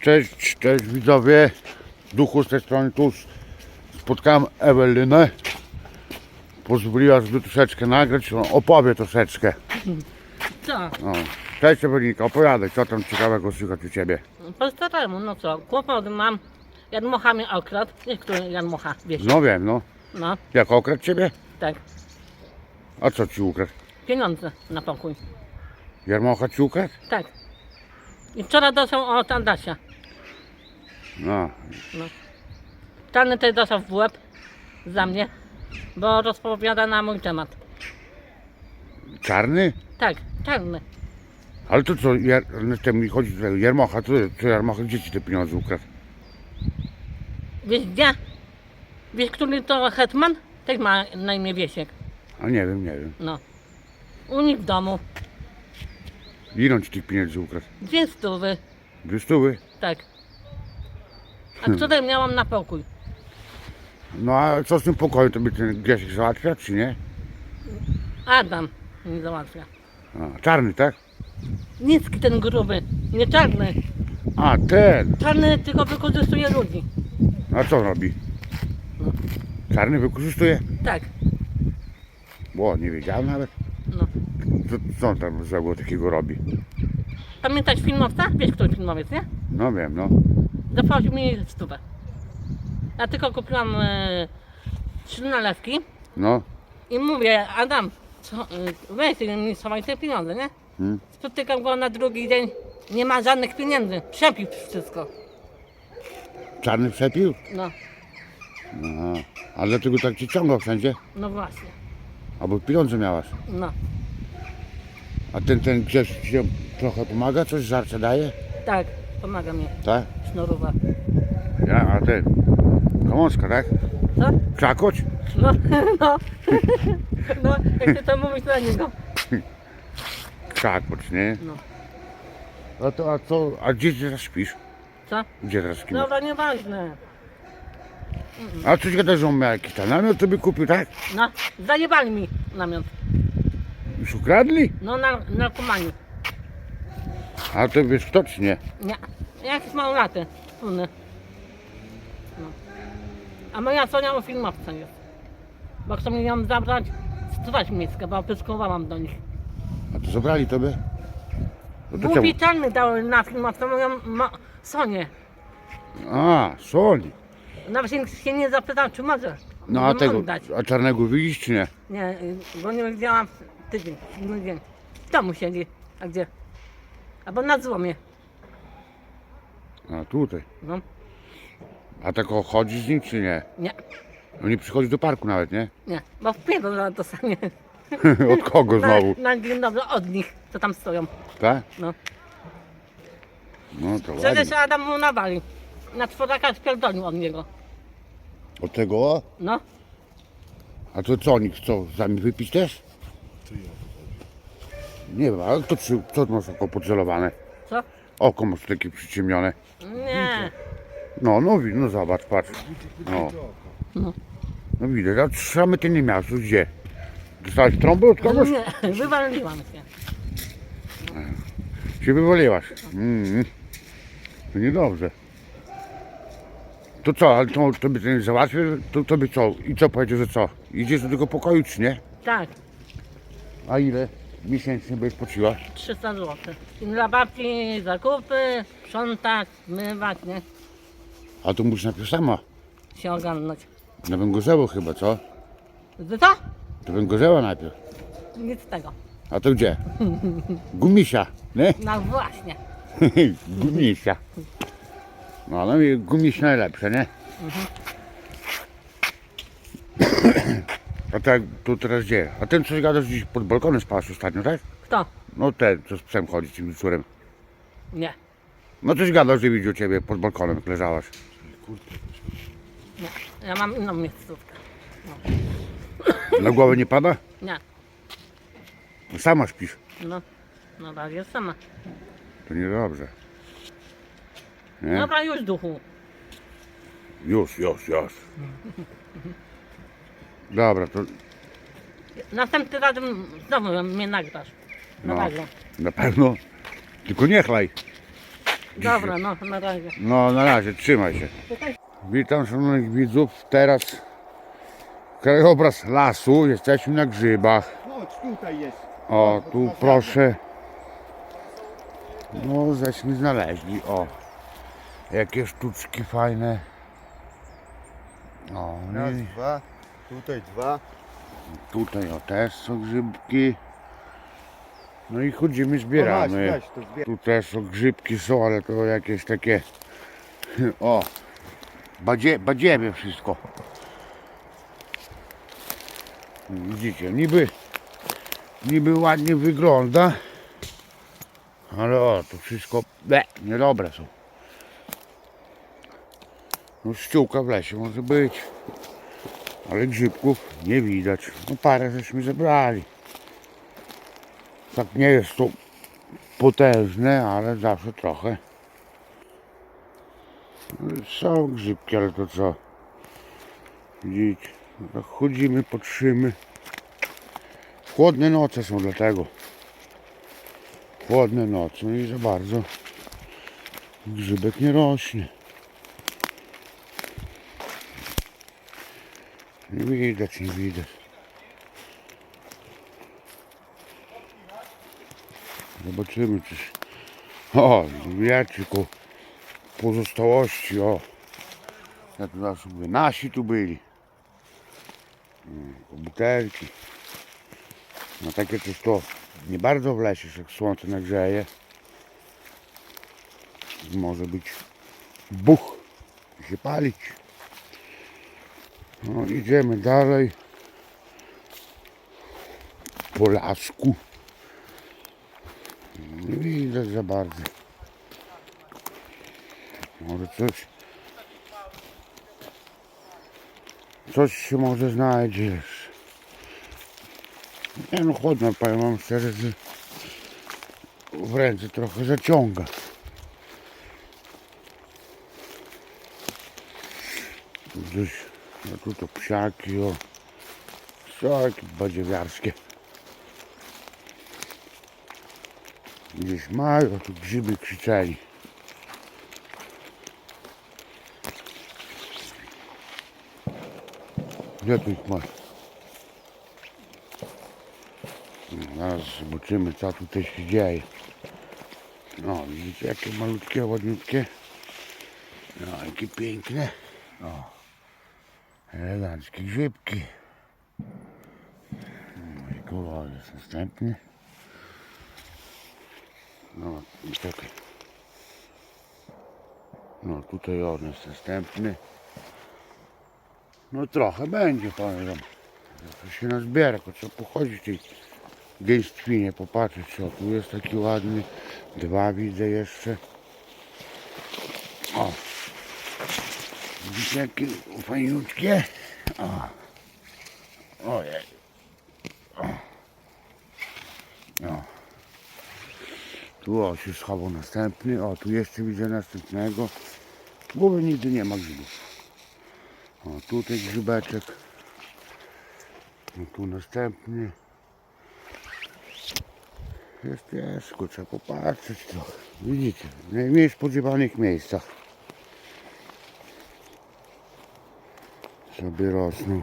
Cześć, cześć widzowie. Duchu z tej strony tu spotkałem Ewelinę. Pozwoliła sobie troszeczkę nagrać, on opowie troszeczkę. Co? No. Cześć Ewelinka, opowiadaj, co tam ciekawego słychać u Ciebie. Po staremu, no co? Kłopot mam. Jan Mocha mnie okradł. Wiesz, który Jan Mocha, wiesz? No wiem, no. No, Jak okradł Ciebie? tak. A co Ci ukradł? Pieniądze na pokój. Jarmocha Ci ukradł? Tak. I wczoraj dostał od Andasia. No. Czarny też dostał w łeb za mnie, bo rozpowiada na mój temat. Czarny? Tak, czarny. Ale to co, Jar... ten mi chodzi tego Jarmocha, to Jarmocha gdzie Ci te pieniądze ukradł? Wiesz gdzie? Wiesz, który to hetman? Też ma na imię Wiesiek. A nie wiem, nie wiem. No. U nich w domu. Ile on Ci tych pieniędzy ukradł? Dwie stówy. Dwie stówy? Tak. A które miałam na pokój? No a co z tym pokojem, to by ten Grzesiek załatwia, czy nie? Adam mi załatwia. A, czarny, tak? Niski ten gruby, nie czarny. A, ten. Czarny tylko wykorzystuje ludzi. A co robi? Czarny wykorzystuje? Tak, Bo nie wiedziałem nawet. Co, co on tam złego takiego robi? Pamiętasz filmowca? Wiesz, który filmowiec, nie? No wiem, no. Zapłacił mi stówę. Ja tylko kupiłam e, trzy nalewki No. i mówię, Adam, co, e, weź mi schowaj te pieniądze, nie? Hmm. Spotykam go na drugi dzień, nie ma żadnych pieniędzy, przepił wszystko. Czarny przepił? No, Aha. A dlaczego tak ci ciągał wszędzie? no właśnie, Albo pieniądze miałaś. no. A ten, ten Grzesiek ci trochę pomaga? Coś żarcia daje? Tak, pomaga mi, Tak? sznurowa. Ja, a ten. Komąska, tak? Co? Czakoć? No, no, no, jak ty to mówisz na niego. Czakoć, nie? No. A to, a co, a gdzie teraz śpisz? Co? Gdzie teraz śpisz? Dobra, nieważne. A coś gadasz, że on miał jakiś tam namiot, to by kupił, tak? No, zajebali mi namiot. Już ukradli? No, na, narkomani. A to wiesz kto czy nie? Nie, jakieś małolaty, wspólne. No. A moja Sonia o filmowca jest. Bo chcą mi ją zabrać, straż miejską, bo pyskowałam do nich. A to zabrali tobie? No to? Głupi czarny dał na filmowca moją ma, Sonię. A, soli. Nawet się, się nie zapytał, czy może No a tego, oddać. a czarnego widzisz czy nie? Nie, bo nie widziałam tydzień, siódmy dzień. W domu siedzi. A gdzie? Albo na złomie. A tutaj. No, A tak o, chodzi z nim czy nie? nie, On nie przychodzi do parku nawet, nie? nie. Bo w pierdol dostanie. Od kogo znowu? Na, na dzień dobry od nich, co tam stoją. Tak? No. No to Przecież ładnie. Adam mu nawali. Na czworaka spierdolił od niego. Od tego? No, A to co, oni chcą z nami wypić też? Nie wiem, ale to czy, co masz oko podżelowane? co? Oko masz takie przyciemnione. Nie. No, no, wi- no zobacz, patrz. No. No. No widać, a trzamy ty nie miałeś, to gdzie? Dostałeś trąbę od kogoś? Nie, wywaliłam się. Się wywaliłaś. Mm. To niedobrze. To co, ale to, to by ten załatwił, to, to by co? I co powiedział, że co? Idziesz do tego pokoju czy nie? Tak, A ile miesięcznie byś płaciła? 300 zł. I dla babci zakupy, sprzątać, mywać, nie? A to musisz najpierw sama. Się ogarnąć. Na węgorzewo chyba, co? Że co? To węgorzewa najpierw. Nic z tego. A to gdzie? Gumisia, nie? No właśnie. Gumisia. No, no i gumiś najlepsze, nie? A tak, tu teraz gdzie? A ten coś gadasz gdzieś pod balkonem spałeś ostatnio, tak? Kto? No ten, co z psem chodzi, tym wieczorem. Nie. No coś gadał, że widział ciebie pod balkonem, jak leżałaś. Nie. Ja mam inną miejscówkę. Na głowę nie pada? Nie. No sama śpisz. No. No tak, jest sama. To niedobrze. Nie? Dobra, już duchu. Już, już, już. Dobra, to Następnym razem znowu mnie nagrasz. Na No. nagrą. na pewno. Tylko nie chlaj. Dobra, no, na razie. No na razie, trzymaj się. Witam szanownych widzów. Teraz krajobraz lasu. Jesteśmy na grzybach. Chodź, tutaj jest. O, tu proszę. No, żeśmy znaleźli. O, jakie sztuczki fajne. O, Raz, i dwa. Tutaj dwa. tutaj o też są grzybki. No i chodzimy, No zbieramy. weź, weź, to zbierz. Tu też są grzybki są, ale to jakieś takie. O, badzie, badziewie wszystko. Widzicie, niby, niby ładnie wygląda, ale o, to wszystko be, niedobre są. No ściółka w lesie może być, ale grzybków nie widać. No parę żeśmy zebrali. Tak nie jest to potężne, ale zawsze trochę. No Są grzybki, ale to co? Widzicie, no chodzimy, patrzymy. Chłodne noce są dlatego. Chłodne noce no i za bardzo grzybek nie rośnie. Nie widać, nie widać. Zobaczymy czyś. O, wiecie, tylko pozostałości, o. Ja tu zawsze mówię, nasi tu byli. Butelki. No takie coś to nie bardzo w lesie, jak słońce nagrzeje. Może być buch i się palić. No idziemy dalej. Po lasku. Nie widać za bardzo. Może coś. Coś się może znajdziesz. Nie no chłodno, powiem wam szczerze, że w ręce trochę zaciąga. Gdzieś, no tu to psiaki, o. Psiaki badziewiarskie. Gdzieś mają, tu grzyby krzyczeli. Gdzie tu ich masz? Zaraz zobaczymy co tutaj się dzieje. No widzicie jakie malutkie, ładniutkie. No jakie piękne. O. Eleganckie grzybki. No i kolor jest następny. No i czekaj. No tutaj on jest następny. No trochę będzie wam. To się nazbiera, tylko trzeba pochodzić tej gęstwinie, popatrzeć co tu jest taki ładny. Dwa widzę jeszcze. O. Jakie fajniutkie? O. Ojej. O. Tu o się schował następny. O tu jeszcze widzę następnego. Głowy nigdy nie ma grzybów. O tutaj grzybeczek. Tu następny. Jest tylko trzeba popatrzeć trochę. Widzicie, w najmniej spodziewanych miejscach. Sobie rosną.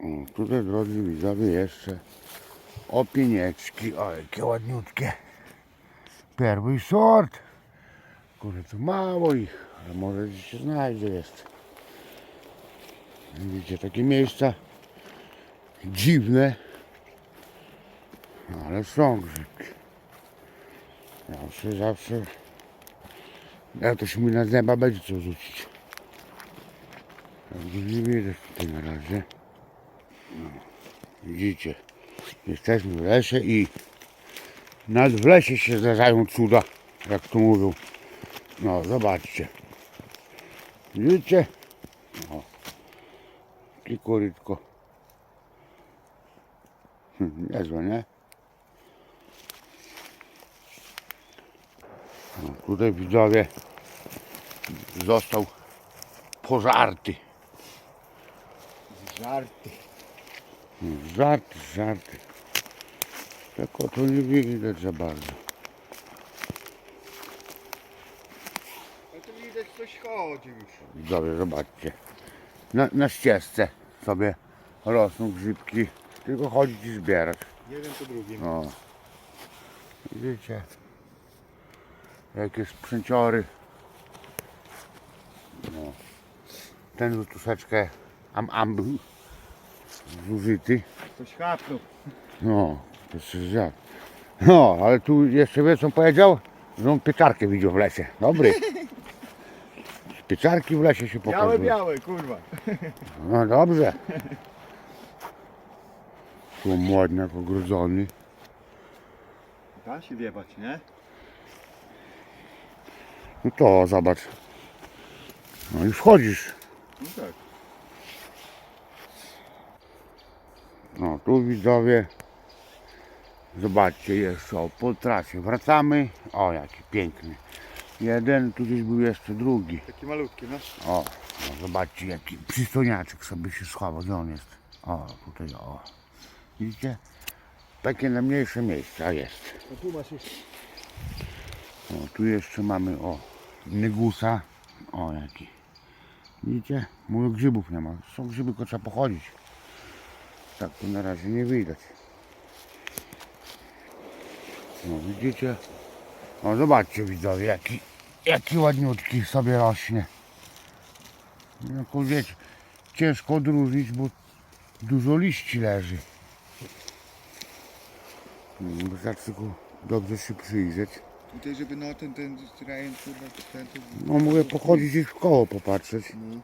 O, tutaj drodzy widzowie jeszcze opienieczki. O, jakie ładniutkie. Pierwszy sort. Kurde, to mało ich, ale może się znajdzie. Widzicie, takie miejsca dziwne, ale są grzybki. Zawsze, zawsze. Ja to się mi na zęba będzie co rzucić. Także nie widać tutaj na razie. No, widzicie, jesteśmy w lesie i nawet w lesie się zdarzają cuda, jak to mówią. No, zobaczcie. Widzicie? O. I korytko. Hm, Niezłe, nie? No, tutaj widzowie został pożarty. Żarty. Żarty, żarty. Tylko to nie widać za bardzo. widać coś chodzi już. Widzowie, zobaczcie. Na, na ścieżce sobie rosną grzybki. Tylko chodzić i zbierać. Jeden po drugim. O. Widzicie? Jakie sprzęciory. No. Ten już troszeczkę am, am był zużyty. Coś chapnął. No, to się zjadł. No, ale tu jeszcze wiesz co on powiedział? Że on pieczarkę widział w lesie. Dobry. Pieczarki w lesie się Białe, pokazują. białe, kurwa. No dobrze. Tu młodniak ogrodzony. Da się wiebać, nie? No to zobacz. No i wchodzisz. No tak. No tu widzowie. Zobaczcie jeszcze o po trasie. Wracamy. O jaki piękny. Jeden, tu gdzieś był jeszcze drugi. Taki malutki, no. O, no zobaczcie jaki przystojniaczek sobie się schował. Gdzie on jest? O, tutaj o. Widzicie? Takie na mniejsze miejsca jest. No tu masz już. O, tu jeszcze mamy o nygusa. O jaki. Widzicie? Mówię grzybów nie ma. Są grzyby, tylko trzeba pochodzić. Tak to na razie nie widać. No widzicie? O zobaczcie widzowie jaki, jaki ładniutki sobie rośnie. No wiecie, ciężko odróżnić, bo dużo liści leży. No, Wystarczy tylko dobrze się przyjrzeć. Tutaj, żeby no ten, ten rejon, kurwa, ten, ten, No mówię pochodzić i w koło popatrzeć. no.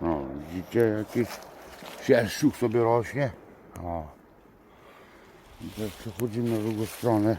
No widzicie jakiś sierściuch sobie rośnie. O. Przechodzimy na drugą stronę.